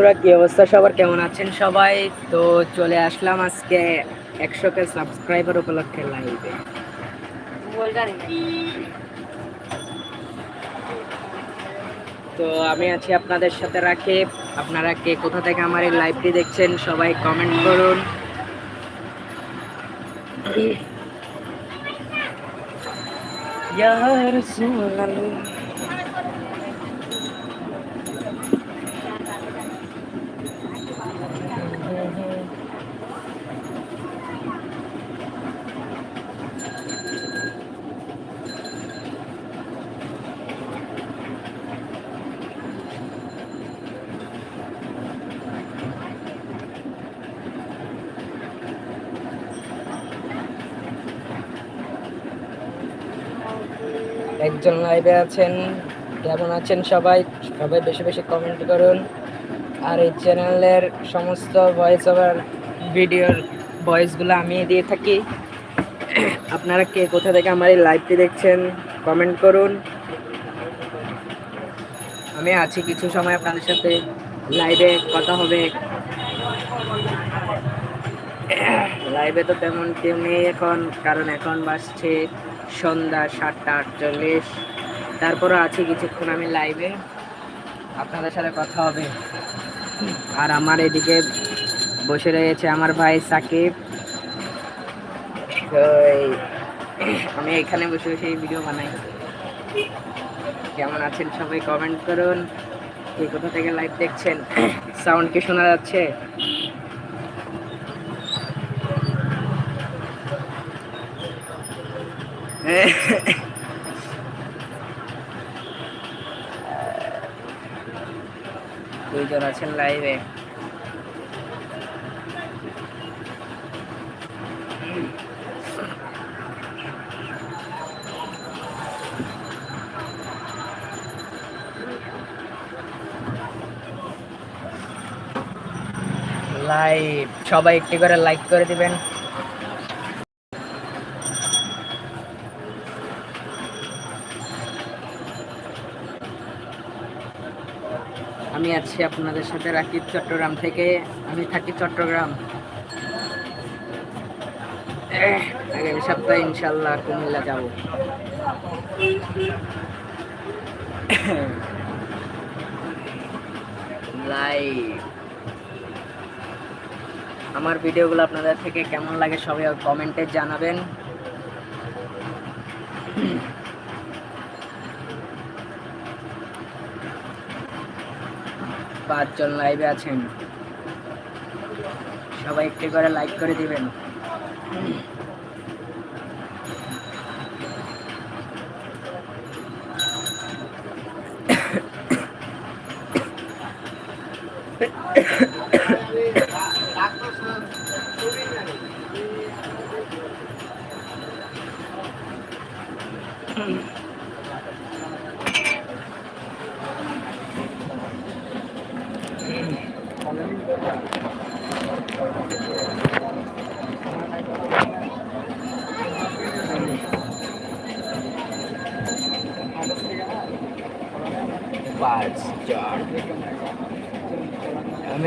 তোরা কি অবস্থা? সবার কেমন আছেন সবাই? তো চলে আসলাম আজকে একশো কে সাবস্ক্রাইবার উপলক্ষে লাইভে তো আমি আছি আপনাদের সাথে রাকিব। আপনারা কে কোথা থেকে আমার এই লাইভটি দেখছেন, সবাই কমেন্ট করুন। ইয়া একজন লাইভে আছেন, কেমন আছেন সবাই? সবাই বেশি বেশি কমেন্ট করুন। আর এই চ্যানেলের সমস্ত ভয়েস ওভার ভিডিওর ভয়েসগুলো আমি দিয়ে থাকি। আপনারা কে কোথা থেকে আমার এই লাইভটি দেখছেন কমেন্ট করুন। আমি আছি কিছু সময় আপনাদের সাথে লাইভে কথা হবে। লাইভে তো তেমন কেউ নেই এখন, কারণ এখন বাসছে সন্ধ্যা সাতটা আটচল্লিশ। তারপরও আছি কিছুক্ষণ আমি লাইভে আপনাদের সাথে কথা হবে। আর আমার এদিকে বসে রয়েছে আমার ভাই সাকিব। আমি এখানে বসে বসে এই ভিডিও বানাই। কেমন আছেন সবাই কমেন্ট করুন। কে কোথা থেকে লাইভ দেখছেন? সাউন্ড কি শোনা যাচ্ছে? দুইজন আছেন লাইভে লাইভ সবাই একটি করে লাইক করে দিবেন। আছি আপনাদের সাথে রাকিব চট্টগ্রাম থেকে। আমি থাকি চট্টগ্রাম। আগামী সপ্তাহে ইনশাল্লাহ কুমিল্লা যাব। আমার ভিডিওগুলো আপনাদের থেকে কেমন লাগে সবাই কমেন্টে জানাবেন। পাঁচজন লাইভে আছেন। সবাই একটি করে লাইক করে দিবেন। পাঁচ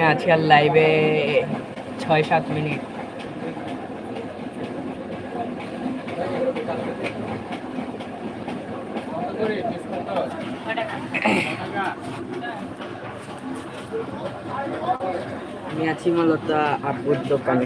আমি আছি আর লাইভে ছয় সাত মিনিট। আমি আছি মূলত আব্বুর দোকানে।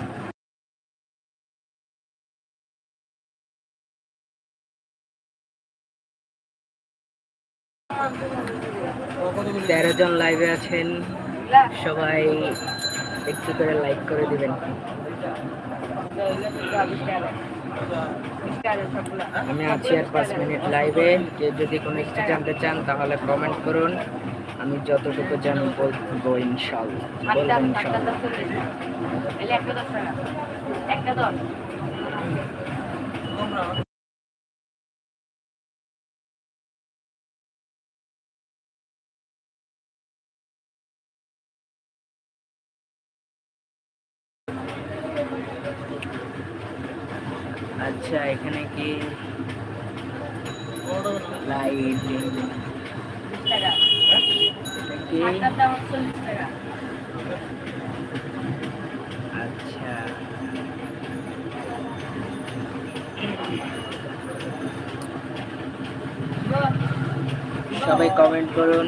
তেরো জন লাইভে আছেন। সবাই একটু করে লাইক করে দিবেন। আমি আছি আর পাঁচ মিনিট লাইভে কেউ যদি কোনো কিছু জানতে চান, তাহলে কমেন্ট করুন। আমি যতটুকু জানি বলব ইনশাল্লাহ। একটা আচ্ছা এখানে কি? আচ্ছা। সবাই কমেন্ট করুন।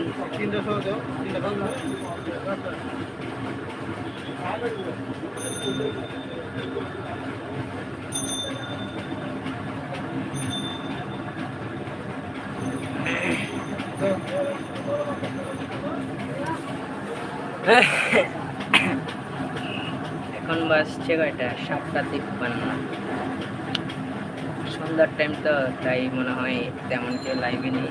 এখন বাসছে কয়টা? সাতটা তিপ্পান্ন। সন্ধ্যার টাইম তো তাই মনে হয় তেমন কেউ লাইভে নেই।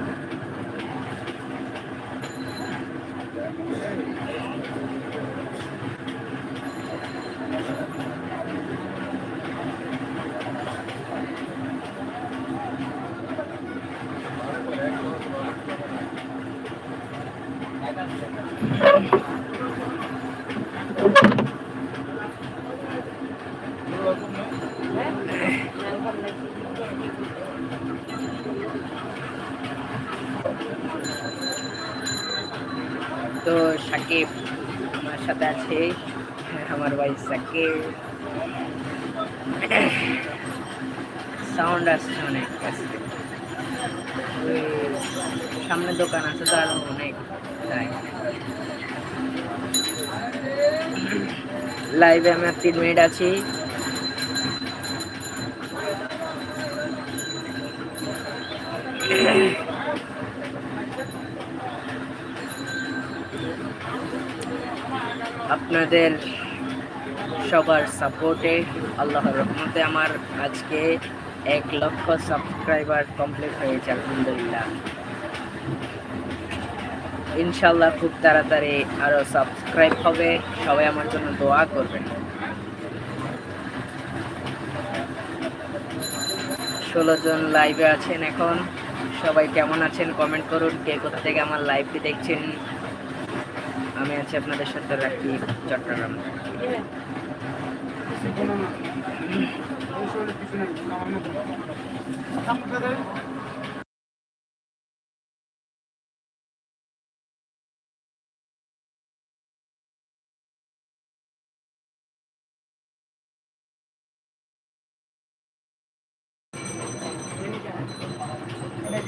তো সাকিব আমার সাথে আছে, আমার ভাই সাকিব। সাউন্ড আসছে অনেক, আসছে। সামনে দোকান আছে তো আরও অনেক। লাইভে আমি আর তিন মিনিট আছি। আপনাদের সবার সাপোর্টে আল্লাহর রহমতে আমার আজকে এক লক্ষ সাবস্ক্রাইবার কমপ্লিট হয়েছে, আলহামদুলিল্লাহ। ইনশাল্লাহ খুব তাড়াতাড়ি আরও সাবস্ক্রাইব হবে। সবাই আমার জন্য দোয়া করবেন। ষোলো জন লাইভে আছেন এখন। সবাই কেমন আছেন? কমেন্ট করুন। কে কোথা থেকে আমার লাইভটি দেখছেন? আমি আছি আপনাদের সাথে রাখি চট্টগ্রাম।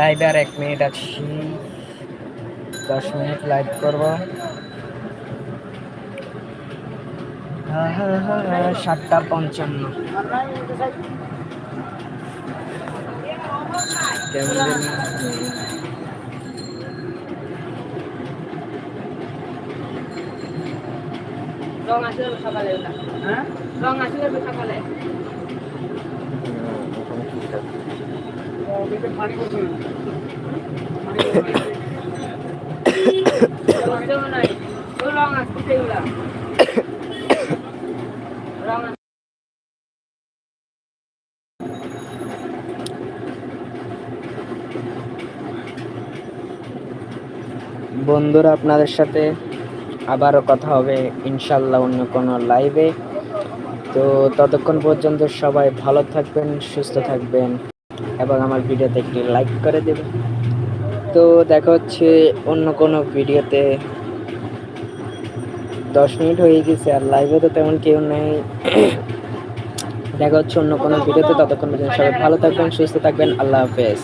লাইভে আর এক মিনিট আছি। দশ মিনিট লাইভ করব। সাতটা পঞ্চান্ন? রং আসলে সকালে হ্যাঁ? রং আসলে সকালে ও বেশি পানি করছে না পানি করছে না যেমন নাই ও রং আসছে এগুলা রং আসছে বন্ধুরা, আপনাদের সাথে আবারও কথা হবে, ইনশাল্লাহ অন্য কোনো লাইভে তো ততক্ষণ পর্যন্ত সবাই ভালো থাকবেন, সুস্থ থাকবেন। এবং আমার ভিডিওতে একটি লাইক করে দেবে তো দেখা হচ্ছে অন্য কোনো ভিডিওতে। দশ মিনিট হয়ে গেছে আর লাইভে তো তেমন কেউ নেই। দেখা হচ্ছে অন্য কোনো ভিডিওতে, ততক্ষণ পর্যন্ত সবাই ভালো থাকবেন, সুস্থ থাকবেন, আল্লাহ হাফেজ।